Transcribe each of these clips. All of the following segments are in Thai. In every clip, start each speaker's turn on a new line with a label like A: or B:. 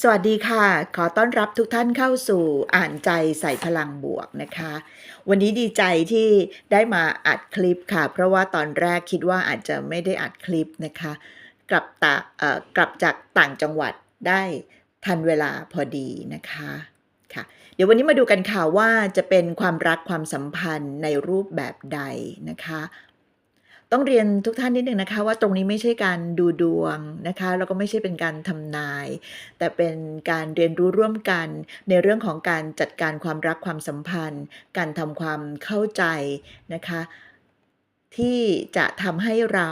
A: สวัสดีค่ะ ขอต้อนรับทุกท่านเข้าสู่อ่านใจใส่พลังบวกนะคะ วันนี้ดีใจที่ได้มาอัดคลิปค่ะ เพราะว่าตอนแรกคิดว่าอาจจะไม่ได้อัดคลิปนะคะ กลับตาเอ่อกลับจากต่างจังหวัดได้ทันเวลาพอดีนะคะค่ะ เดี๋ยววันนี้มาดูกันค่ะว่าจะเป็นความรักความสัมพันธ์ในรูปแบบใดนะคะ ต้องเรียนทุกท่านนิดหนึ่งนะคะ ว่าตรงนี้ไม่ใช่การดูดวงนะคะแล้วก็ไม่ใช่เป็นการทำนาย แต่เป็นการเรียนรู้ร่วมกันในเรื่องของการจัดการความรักความสัมพันธ์ การทำความเข้าใจนะคะ ที่จะทำให้เรา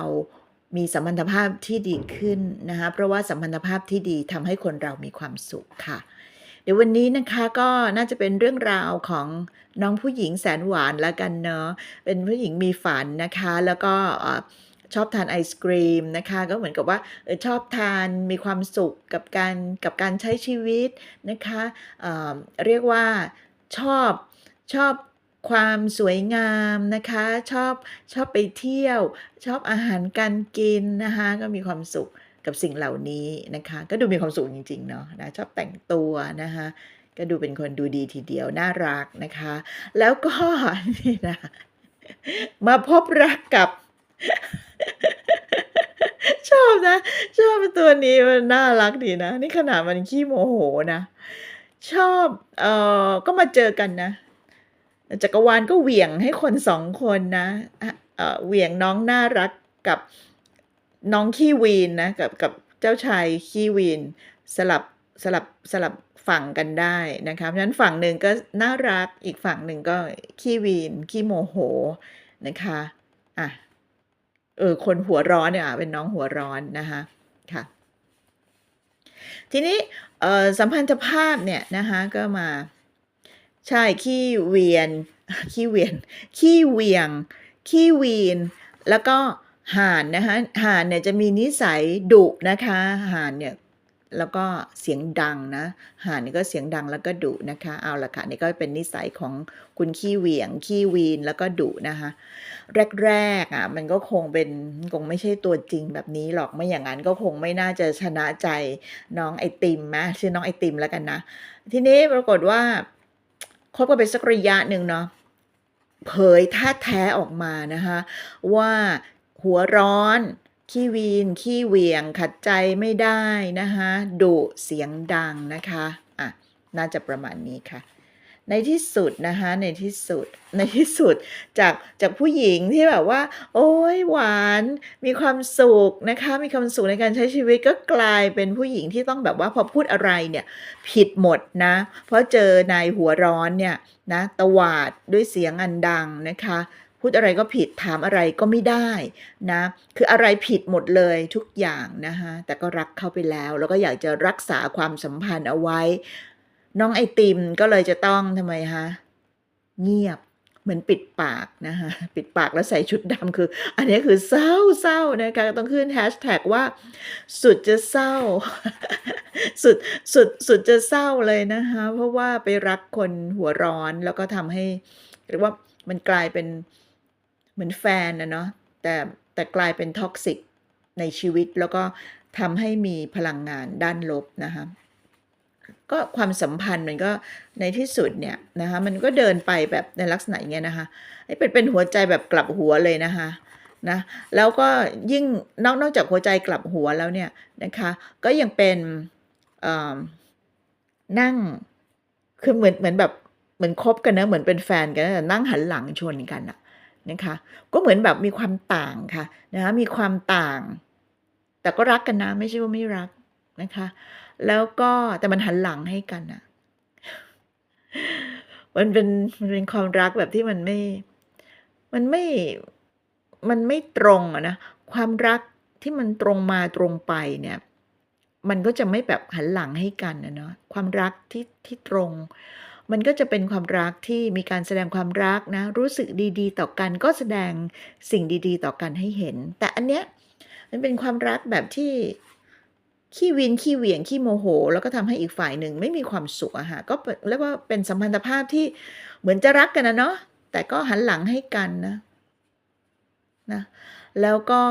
A: มีสัมพันธภาพที่ดีขึ้นนะคะเพราะว่าสัมพันธภาพที่ดีทำให้คนเรามีความสุขค่ะ เดี๋ยววันนี้นะคะก็น่าจะเป็นเรื่องราวของน้องผู้หญิงแสนหวานล้วกันเนาะเป็นผู้หญิงมีฝันนะคะ แล้วก็ชอบทานไอศกรีมนะคะ ก็เหมือนกับว่าชอบทานมีความสุขกับการกับการใช้ชีวิตนะคะเเรียกว่าชอบชอบความสวยงามนะคะ ชอบชอบไปเที่ยว ชอบอาหารการกินนะคะ ก็มีความสุข กับสิ่งเหล่านี้นะคะ ก็ดูมีความสุขจริงๆเนาะนะชอบแต่งตัวนะคะก็ดูเป็นคนดูดีทีเดียวน่ารักนะคะ แล้วก็นี่นะมาพบรักกับ ชอบนะ ชอบตัวนี้มันน่ารักดีนะ นี่ขนาดมันขี้โมโหนะ ชอบเอ่อก็มาเจอกันนะจักรวาลก็เหวี่ยงให้คนสองคนนะเอ่อเหวี่ยงน้องน่ารักกับ น้องขี้วีนนะกับกับเจ้าชายขี้วีนสลับสลับสลับฝั่งกันได้นะคะเพราะฉะนั้นฝั่งหนึ่งก็น่ารักอีกฝั่งหนึ่งก็ขี้วีนขี้โมโหนะคะอะเออคนหัวร้อนเนี่ยอะเป็นน้องหัวร้อนนะคะค่ะทีนี้สัมพันธภาพเนี่ยนะคะก็มาใช่ขี้เวียนขี้เวียนขี้เวียงขี้วีนแล้วก็ ห่านนะคะห่านเนี่ยจะมีนิสัยดุนะคะห่านเนี่ยแล้วก็เสียงดังนะห่านนี่ก็เสียงดังแล้วก็ดุนะคะเอาละค่ะนี่ก็เป็นนิสัยของคุณขี้เหวียงขี้วีนแล้วก็ดุนะคะแรกๆอะมันก็คงเป็นคงไม่ใช่ตัวจริงแบบนี้หรอกไม่อย่างนั้นก็คงไม่น่าจะชนะใจน้องไอติมนะชื่อน้องไอติมแล้วกันนะ ทีนี้ปรากฏว่าคบกันไปสักระยะหนึ่งเนาะเผยท่าแท้ออกมานะคะว่า หัวร้อน ขี้วีน ขี้เหวียง ขัดใจไม่ได้นะคะดุเสียงดังนะคะอะน่าจะประมาณนี้ค่ะ ในที่สุดนะคะในที่สุดในที่สุดจากจากผู้หญิงที่แบบว่า โอ้ยหวาน มีความสุขนะคะมีความสุขในการใช้ชีวิตก็กลายเป็นผู้หญิงที่ต้องแบบว่าพอพูดอะไรเนี่ยผิดหมดนะ เพราะเจอนายหัวร้อนเนี่ยนะตวาดด้วยเสียงอันดังนะคะ พูดอะไรก็ผิดถามอะไรก็ไม่ได้นะ คืออะไรผิดหมดเลยทุกอย่างนะคะแต่ก็รักเข้าไปแล้ว แล้วก็อยากจะรักษาความสัมพันธ์เอาไว้ น้องไอติมก็เลยจะต้องทำไมคะเงียบเหมือนปิดปากนะคะปิดปากแล้วใส่ชุดดำคือ อันนี้คือเศร้าเศร้านะคะต้องขึ้นแฮชแท็กว่า สุดจะเศร้า สุดสุดสุดจะเศร้าเลยนะคะ เพราะว่าไปรักคนหัวร้อนแล้วก็ทำให้เรียกว่ามันกลายเป็น เหมือนแฟนนะเนาะแต่แต่กลายเป็นท็อกซิกในชีวิตแล้วก็ทำให้มีพลังงานด้านลบนะคะก็ความสัมพันธ์มันก็ในที่สุดเนี่ยนะคะมันก็เดินไปแบบในลักษณะอย่างเงี้ยนะคะเป็นเป็นหัวใจแบบกลับหัวเลยนะคะนะแล้วก็ยิ่งนอกนอกจากหัวใจกลับหัวแล้วเนี่ยนะคะก็ยังเป็นนั่งคือเหมือนเหมือนแบบเหมือนคบกันนะเหมือนเป็นแฟนกันแต่นั่งหันหลังชนกันอะ นะคะ ก็เหมือนแบบมีความต่างค่ะนะคะมีความต่าง แต่ก็รักกันนะ ไม่ใช่ว่าไม่รักนะคะ แล้วก็แต่มันหันหลังให้กันอะมันเป็นมันเป็นความรักแบบที่มันไม่ มันไม่ มันไม่ตรงอะนะ ความรักที่มันตรงมาตรงไปเนี่ย มันก็จะไม่แบบหันหลังให้กันอะเนาะ ความรักที่ที่ตรง มันก็จะเป็นความรักที่มีการแสดงความรักนะ รู้สึกดีๆ ต่อกันก็แสดงสิ่งดีๆ ต่อกันให้เห็น แต่อันเนี้ยมันเป็นความรักแบบที่ขี้วีนขี้เหวี่ยงขี้โมโห แล้วก็ทำให้อีกฝ่ายหนึ่งไม่มีความสุขอะค่ะก็เรียกว่าเป็นสัมพันธภาพที่เหมือนจะรักกันอะเนาะแต่ก็หันหลังให้กันนะนะแล้วก็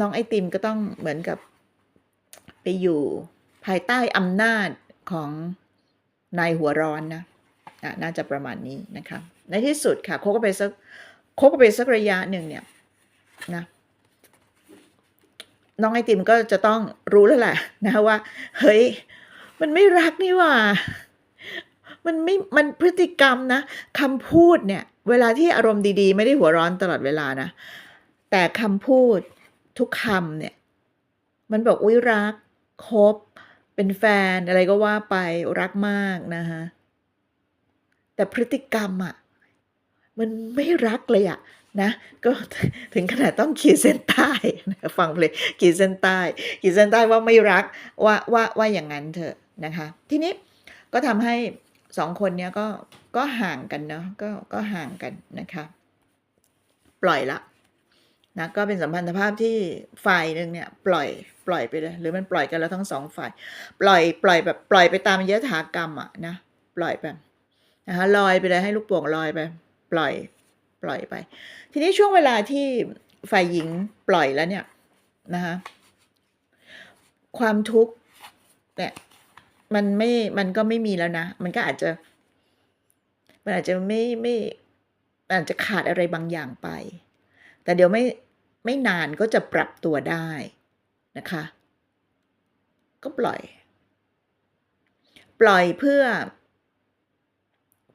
A: น้องไอติมก็ต้องเหมือนกับไปอยู่ภายใต้อำนาจของนายหัวร้อนนะ อะน่าจะประมาณนี้นะคะ ในที่สุดค่ะคบกันไปสักคบกันไปสักระยะหนึ่งเนี่ยนะน้องไอติมก็จะต้องรู้แล้วแหละนะว่าเฮ้ยมันไม่รักนี่ว่ามันไม่ มันพฤติกรรมนะคำพูดเนี่ย เวลาที่อารมณ์ดีๆ ไม่ได้หัวร้อนตลอดเวลานะ แต่คำพูดทุกคำเนี่ย มันบอกอุ้ยรัก คบ เป็นแฟนอะไรก็ว่าไปรักมากนะคะ แต่พฤติกรรมอะ่ะมันไม่รักเลยอะนะก็ถึงขนาดต้องขีดเส้นใต้ฟังเลงขีดเส้นใต้ขีดเส้นใต้ว่าไม่รักว่าว่าว่าอย่างนั้นเถอะนะคะ ทีนี้ก็ทำให้สองคนเนี้ยก็ก็ห่างกันเนาะก็ก็ห่างกันนะคะ ปล่อยละนะก็เป็นสัมพันธภาพที่ฝ่ายหนึ่งเนี่ยปล่อยปล่อยไปเลยหรือมันปล่อยกันแล้วทั้งสองฝ่าย ปล่อยปล่อยแบบปล่อยไปตามยถากรรมอะนะปล่อยไป นะคะลอยไปเลยให้ลูกโป่งลอยไป ปล่อยปล่อยไป ทีนี้ช่วงเวลาที่ฝ่ายหญิงปล่อยแล้วเนี่ยนะคะความทุกข์เนี่ยมันไม่มันก็ไม่มีแล้วนะ มันก็อาจจะ มันอาจจะไม่ไม่อาจจะขาดอะไรบางอย่างไป แต่เดี๋ยวไม่ไม่นานก็จะปรับตัวได้นะคะ ก็ปล่อย ปล่อยเพื่อ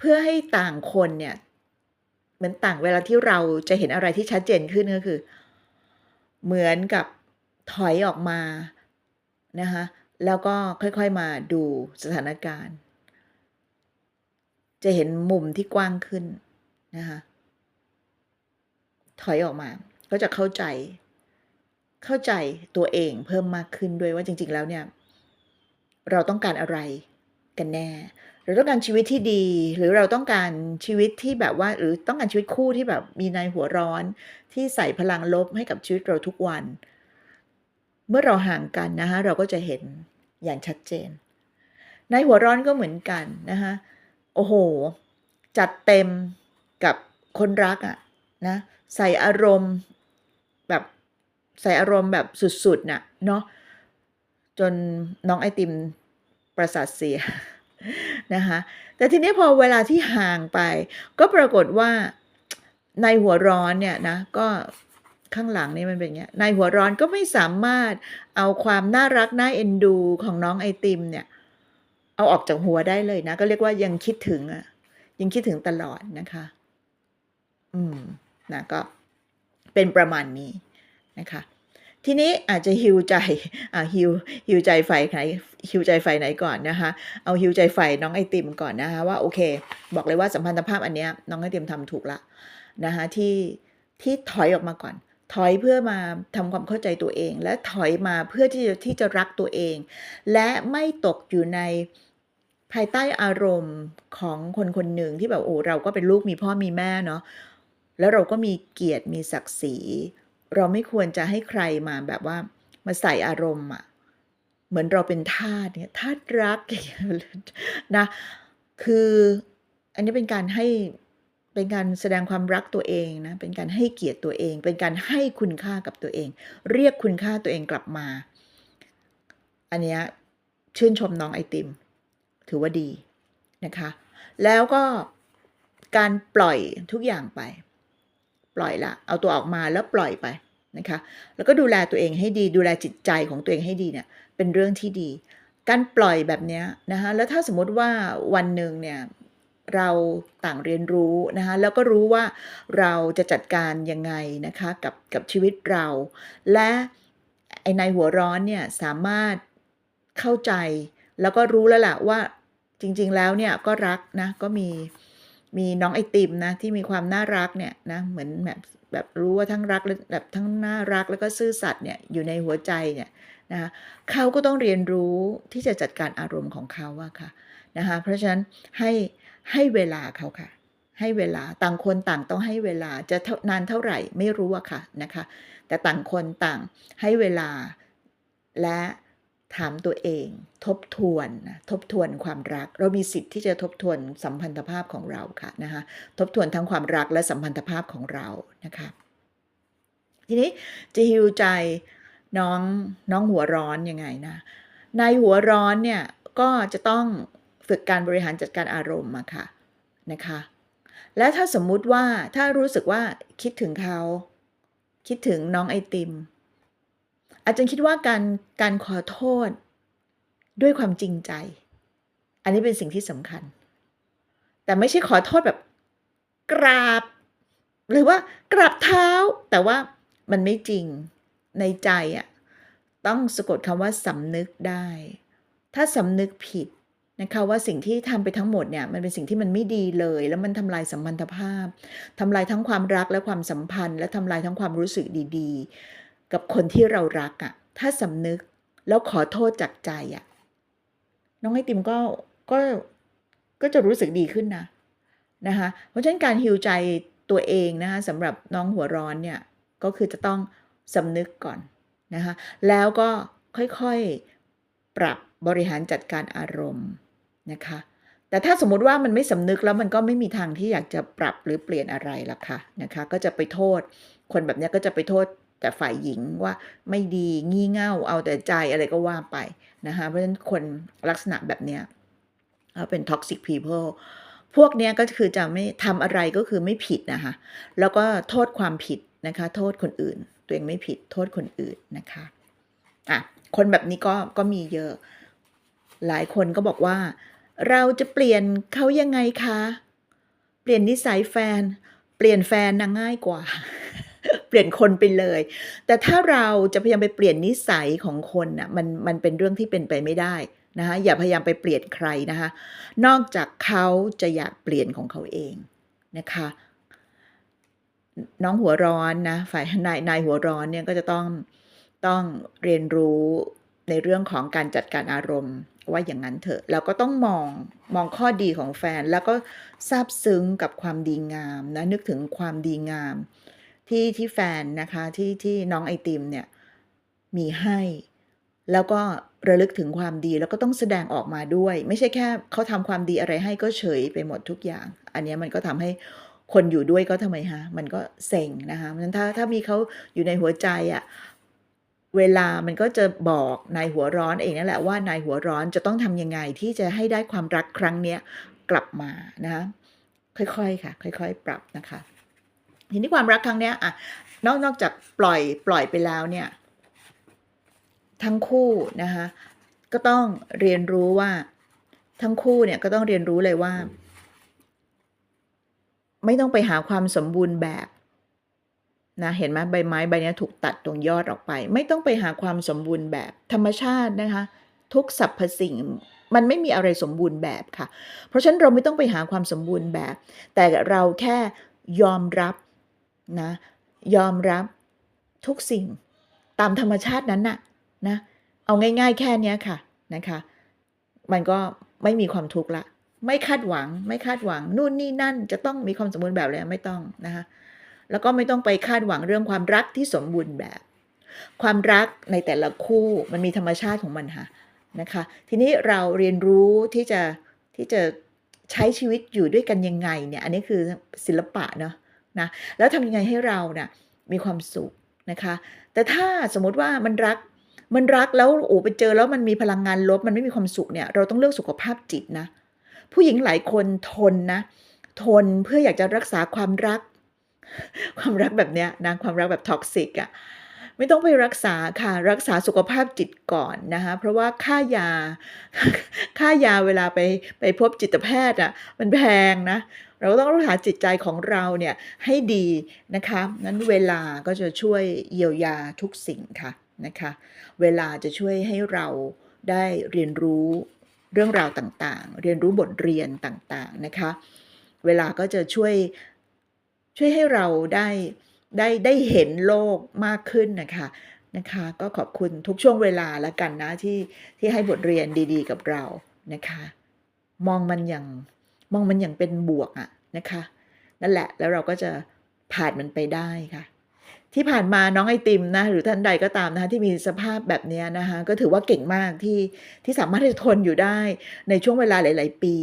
A: เพื่อให้ต่างคนเนี่ยเหมือนต่างเวลาที่เราจะเห็นอะไรที่ชัดเจนขึ้นก็คือ เหมือนกับถอยออกมานะคะแล้วก็ค่อยๆมาดูสถานการณ์ จะเห็นมุมที่กว้างขึ้นนะคะถอยออกมา ก็จะเข้าใจเข้าใจตัวเองเพิ่มมากขึ้นด้วยว่าจริง ๆ แล้วเนี่ย เราต้องการอะไรกันแน่ เราต้องการชีวิตที่ดี หรือเราต้องการชีวิตที่แบบว่า หรือต้องการชีวิตคู่ที่แบบมีนายหัวร้อน ที่ใส่พลังลบให้กับชีวิตเราทุกวัน เมื่อเราห่างกันนะคะเราก็จะเห็นอย่างชัดเจนนายหัวร้อนก็เหมือนกันนะคะโอ้โห จัดเต็มกับคนรักอะนะใส่อารมณ์แบบใส่อารมณ์แบบสุดๆน่ะเนาะจนน้องไอติมประสาทเสีย นะคะแต่ทีนี้พอเวลาที่ห่างไป ก็ปรากฏว่าในหัวร้อนเนี่ยนะก็ข้างหลังนี่มันเป็นอย่างเงี้ยในหัวร้อนก็ไม่สามารถเอาความน่ารักน่าเอ็นดูของน้องไอติมเนี่ยเอาออกจากหัวได้เลยนะก็เรียกว่ายังคิดถึงอะยังคิดถึงตลอดนะคะ อืมนะก็เป็นประมาณนี้นะคะ ทีนี้อาจจะฮิวใจอ่าฮิวฮิวใจไฟไหนฮิวใจไฟไหนก่อนนะคะ เอาฮิวใจไฟน้องไอติมก่อนนะคะว่าโอเค บอกเลยว่าสัมพันธภาพอันเนี้ยน้องไอติมทำถูกละนะคะที่ที่ถอยออกมาก่อน ถอยเพื่อมาทำความเข้าใจตัวเอง และถอยมาเพื่อที่จะที่จะรักตัวเอง และไม่ตกอยู่ในภายใต้อารมณ์ของคนคนหนึ่งที่แบบโอ้เราก็เป็นลูกมีพ่อมีแม่เนาะแล้วเราก็มีเกียรติมีศักดิ์ศรี เราไม่ควรจะให้ใครมาแบบว่า มาใส่อารมณ์อะเหมือนเราเป็นทาสเนี่ยทาสรักอย่างเงี้ยนะคืออันนี้เป็นการให้เป็นการแสดงความรักตัวเองนะเป็นการให้เกียรติตัวเอง เป็นการให้คุณค่ากับตัวเอง เรียกคุณค่าตัวเองกลับมา อันเนี้ยชื่นชมน้องไอติม ถือว่าดีนะคะ แล้วก็การปล่อยทุกอย่างไป ปล่อยละ เอาตัวออกมาแล้วปล่อยไปนะคะ แล้วก็ดูแลตัวเองให้ดี ดูแลจิตใจของตัวเองให้ดีเนี่ย เป็นเรื่องที่ดี การปล่อยแบบนี้นะคะ แล้วถ้าสมมติว่าวันหนึ่งเนี่ยเราต่างเรียนรู้นะคะแล้วก็รู้ว่าเราจะจัดการยังไงนะคะกับกับชีวิตเรา และไอ้ในหัวร้อนเนี่ยสามารถเข้าใจแล้วก็รู้แล้วล่ะว่าจริงๆแล้วเนี่ยก็รักนะก็มี มีน้องไอติมนะที่มีความน่ารักเนี่ยนะเหมือนแบบแบบรู้ว่าทั้งรักและแบบทั้งน่ารักแล้วก็ซื่อสัตย์เนี่ยอยู่ในหัวใจเนี่ยนะคะเขาก็ต้องเรียนรู้ที่จะจัดการอารมณ์ของเขาว่าค่ะนะคะเพราะฉะนั้นให้ให้เวลาเขาค่ะ ให้เวลาต่างคนต่างต้องให้เวลาจะนานเท่าไหร่ไม่รู้อะค่ะนะคะ แต่ต่างคนต่างให้เวลาและ ถามตัวเอง ทบทวนนะทบทวนความรัก เรามีสิทธิ์ที่จะทบทวนสัมพันธภาพของเราค่ะนะคะทบทวนทั้งความรักและสัมพันธภาพของเรานะคะทีนี้จะฮิวใจน้องน้องหัวร้อนยังไงนะในหัวร้อนเนี่ยก็จะต้องฝึกการบริหารจัดการอารมณ์มาค่ะนะคะ และถ้าสมมุติว่าถ้ารู้สึกว่าคิดถึงเขา คิดถึงน้องไอติม อาจารย์คิดว่าการการขอโทษด้วยความจริงใจ อันนี้เป็นสิ่งที่สำคัญ แต่ไม่ใช่ขอโทษแบบกราบ หรือว่ากราบเท้า แต่ว่ามันไม่จริงในใจอะต้องสะกดคำว่าสำนึกได้ ถ้าสำนึกผิดนะคะว่าสิ่งที่ทำไปทั้งหมดเนี่ยมันเป็นสิ่งที่มันไม่ดีเลย แล้วมันทำลายสัมพันธภาพทำลายทั้งความรักและความสัมพันธ์ และทำลายทั้งความรู้สึกดีๆ กับคนที่เรารักอะ่ะ ถ้าสำนึกแล้วขอโทษจากใจอะ่ะ น้องไอติมก็ก็ก็จะรู้สึกดีขึ้นนะนะคะเพราะฉะนั้นการฮิวใจตัวเองนะคะสำหรับน้องหัวร้อนเนี่ยก็คือจะต้องสำนึกก่อนนะคะแล้วก็ค่อยๆปรับบริหารจัดการอารมณ์นะคะแต่ถ้าสมมติว่ามันไม่สำนึกแล้วมันก็ไม่มีทางที่อยากจะปรับหรือเปลี่ยนอะไรละค่ะนะคะ ก็จะไปโทษ คนแบบนี้ก็จะไปโทษ แต่ฝ่ายหญิงว่าไม่ดีงี่เง่าเอาแต่ใจอะไรก็ว่าไปนะคะเพราะฉะนั้นคนลักษณะแบบเนี้ยเป็น toxic people พวกเนี้ยก็คือจะไม่ทำอะไรก็คือไม่ผิดนะคะแล้วก็โทษความผิดนะคะโทษคนอื่น ตัวเองไม่ผิดโทษคนอื่นนะคะอะคนแบบนี้ก็ก็มีเยอะ หลายคนก็บอกว่า เราจะเปลี่ยนเขายังไงคะ เปลี่ยนนิสัยแฟน เปลี่ยนแฟนนางง่ายกว่า เปลี่ยนคนไปเลย แต่ถ้าเราจะพยายามไปเปลี่ยนนิสัยของคนน่ะมันมันเป็นเรื่องที่เป็นไปไม่ได้นะคะอย่าพยายามไปเปลี่ยนใครนะคะนอกจากเขาจะอยากเปลี่ยนของเขาเองนะคะน้องหัวร้อนนะฝ่ายนายนายหัวร้อนเนี่ยก็จะต้องต้องเรียนรู้ในเรื่องของการจัดการอารมณ์ว่าอย่างนั้นเถอะแล้วก็ต้องมองมองข้อดีของแฟน แล้วก็ซาบซึ้งกับความดีงามนะนึกถึงความดีงาม ที่ที่แฟนนะคะที่ที่น้องไอติมเนี่ยมีให้ แล้วก็ระลึกถึงความดีแล้วก็ต้องแสดงออกมาด้วย ไม่ใช่แค่เขาทำความดีอะไรให้ก็เฉยไปหมดทุกอย่าง อันนี้มันก็ทำให้คนอยู่ด้วยก็ทำไมฮะมันก็เซ็งนะคะเพราะฉะนั้นถ้าถ้ามีเขาอยู่ในหัวใจอะ่ะเวลามันก็จะบอกนายหัวร้อนเองนั่นแหละว่านายหัวร้อนจะต้องทำยังไงที่จะให้ได้ความรักครั้งเนี้ยกลับมานะคะค่อยๆค่ะ ค่อย ๆ ปรับนะคะ ทีนี้ความรักครั้งเนี้ยอะนอกนอกจากปล่อยปล่อยไปแล้วเนี่ย ทั้งคู่นะคะก็ต้องเรียนรู้ว่า ทั้งคู่เนี่ยก็ต้องเรียนรู้เลยว่า ไม่ต้องไปหาความสมบูรณ์แบบนะเห็นไหมใบไม้ใบนี้ถูกตัดตรงยอดออกไป ไม่ต้องไปหาความสมบูรณ์แบบธรรมชาตินะคะ ทุกสรรพสิ่งมันไม่มีอะไรสมบูรณ์แบบค่ะ เพราะฉะนั้นเราไม่ต้องไปหาความสมบูรณ์แบบ แต่เราแค่ยอมรับ นะยอมรับทุกสิ่งตามธรรมชาตินั้นน่ะนะเอาง่ายๆแค่นี้ค่ะนะคะ มันก็ไม่มีความทุกข์ละ ไม่คาดหวัง ไม่คาดหวัง นู่นนี่นั่นจะต้องมีความสมบูรณ์แบบเลยไม่ต้องนะคะแล้วก็ไม่ต้องไปคาดหวังเรื่องความรักที่สมบูรณ์แบบ ความรักในแต่ละคู่มันมีธรรมชาติของมันค่ะนะคะ ทีนี้เราเรียนรู้ที่จะที่จะใช้ชีวิตอยู่ด้วยกันยังไงเนี่ย อันนี้คือศิลปะเนาะ นะแล้วทำยังไงให้เรานะ่ะมีความสุขนะคะ แต่ถ้าสมมติว่ามันรักมันรักแล้วโอ้ไปเจอแล้วมันมีพลังงานลบมันไม่มีความสุขเนี่ยเราต้องเลือกสุขภาพจิตนะ ผู้หญิงหลายคนทนนะ ทนเพื่ออยากจะรักษาความรัก ความรักแบบเนี้ยนะความรักแบบท็อกซิกอะ่ะ ไม่ต้องไปรักษาค่ะรักษาสุขภาพจิตก่อนนะคะเพราะว่าค่ายา ค่ายาเวลาไปไปพบจิตแพทย์อะ่ะมันแพงนะเราต้องรักษาจิตใจของเราเนี่ยให้ดีนะคะนั้นเวลาก็จะช่วยเยียวยาทุกสิ่งค่ะนะคะเวลาจะช่วยให้เราได้เรียนรู้เรื่องราวต่างๆ เรียนรู้บทเรียนต่างๆนะคะ เวลาก็จะช่วยช่วยให้เราได้ ได้ได้เห็นโลกมากขึ้นนะคะนะคะ ก็ขอบคุณทุกช่วงเวลาแล้วกันนะที่ที่ให้บทเรียนดี ๆ กับเรานะคะ มองมันอย่างมองมันอย่างเป็นบวกอะนะคะนั่นแหละแล้วเราก็จะผ่านมันไปได้ค่ะ ที่ผ่านมาน้องไอติมนะหรือท่านใดก็ตามนะคะที่มีสภาพแบบนี้นะคะก็ถือว่าเก่งมากที่ที่สามารถที่จะทนอยู่ได้ในช่วงเวลาหลาย ๆ ปี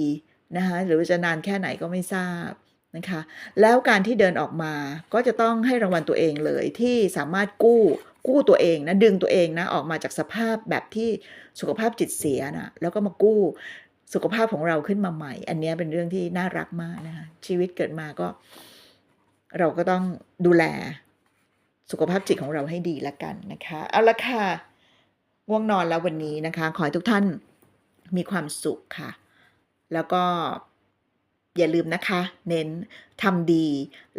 A: นะคะหรือจะนานแค่ไหนก็ไม่ทราบ นะคะ แล้วการที่เดินออกมาก็จะต้องให้รางวัลตัวเองเลยที่สามารถกู้กู้ตัวเองนะดึงตัวเองนะออกมาจากสภาพแบบที่สุขภาพจิตเสียน่ะแล้วก็มากู้สุขภาพของเราขึ้นมาใหม่ อันนี้เป็นเรื่องที่น่ารักมากนะคะชีวิตเกิดมาก็ เราก็ต้องดูแลสุขภาพจิตของเราให้ดีล้วกันนะคะเอาละค่ะง่วงนอนแล้ววันนี้นะคะ ขอให้ทุกท่านมีความสุขค่ะ แล้วก็ อย่าลืมนะคะ เน้นทำดี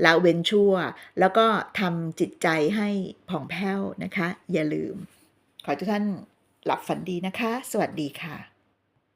A: ละเว้นชั่ว แล้วก็ทำจิตใจให้ผ่องแผ้วนะคะ อย่าลืม ขอทุกท่านหลับฝันดีนะคะ สวัสดีค่ะ